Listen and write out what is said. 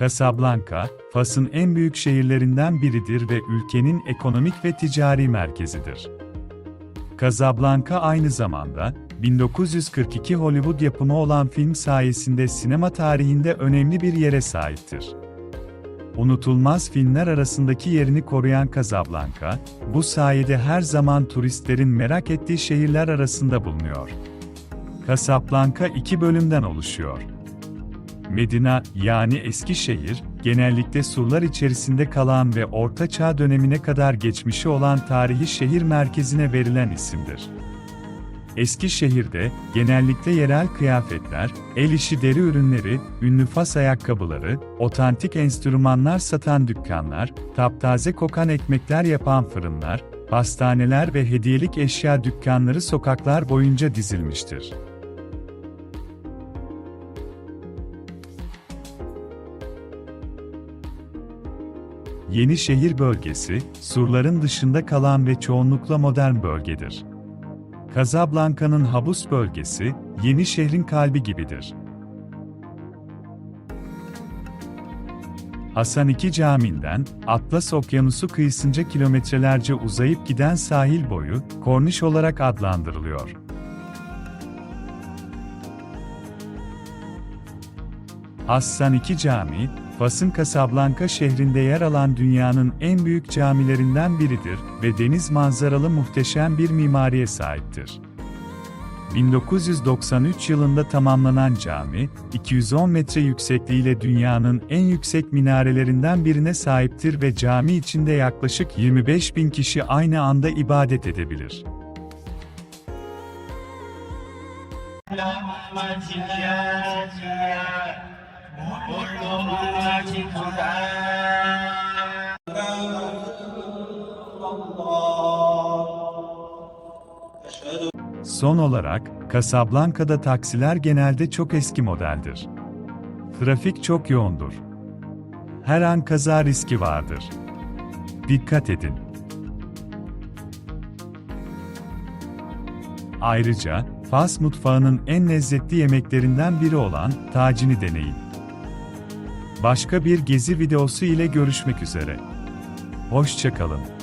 Casablanca, Fas'ın en büyük şehirlerinden biridir ve ülkenin ekonomik ve ticari merkezidir. Casablanca aynı zamanda, 1942 Hollywood yapımı olan film sayesinde sinema tarihinde önemli bir yere sahiptir. Unutulmaz filmler arasındaki yerini koruyan Casablanca, bu sayede her zaman turistlerin merak ettiği şehirler arasında bulunuyor. Casablanca iki bölümden oluşuyor. Medina, yani eski şehir, genellikle surlar içerisinde kalan ve Orta Çağ dönemine kadar geçmişi olan tarihi şehir merkezine verilen isimdir. Eski şehirde, genellikle yerel kıyafetler, el işi deri ürünleri, ünlü fas ayakkabıları, otantik enstrümanlar satan dükkanlar, taptaze kokan ekmekler yapan fırınlar, pastaneler ve hediyelik eşya dükkanları sokaklar boyunca dizilmiştir. Yeni şehir bölgesi, surların dışında kalan ve çoğunlukla modern bölgedir. Casablanca'nın Habus bölgesi, yeni şehrin kalbi gibidir. Hasan II Camii'nden, Atlas Okyanusu kıyısınca kilometrelerce uzayıp giden sahil boyu, korniş olarak adlandırılıyor. Hassan II Camii, Fas'ın Casablanca şehrinde yer alan dünyanın en büyük camilerinden biridir ve deniz manzaralı muhteşem bir mimariye sahiptir. 1993 yılında tamamlanan cami, 210 metre yüksekliğiyle dünyanın en yüksek minarelerinden birine sahiptir ve cami içinde yaklaşık 25 bin kişi aynı anda ibadet edebilir. Son olarak, Casablanca'da taksiler genelde çok eski modeldir. Trafik çok yoğundur. Her an kaza riski vardır. Dikkat edin. Ayrıca, Fas mutfağının en lezzetli yemeklerinden biri olan tacini deneyin. Başka bir gezi videosu ile görüşmek üzere. Hoşçakalın.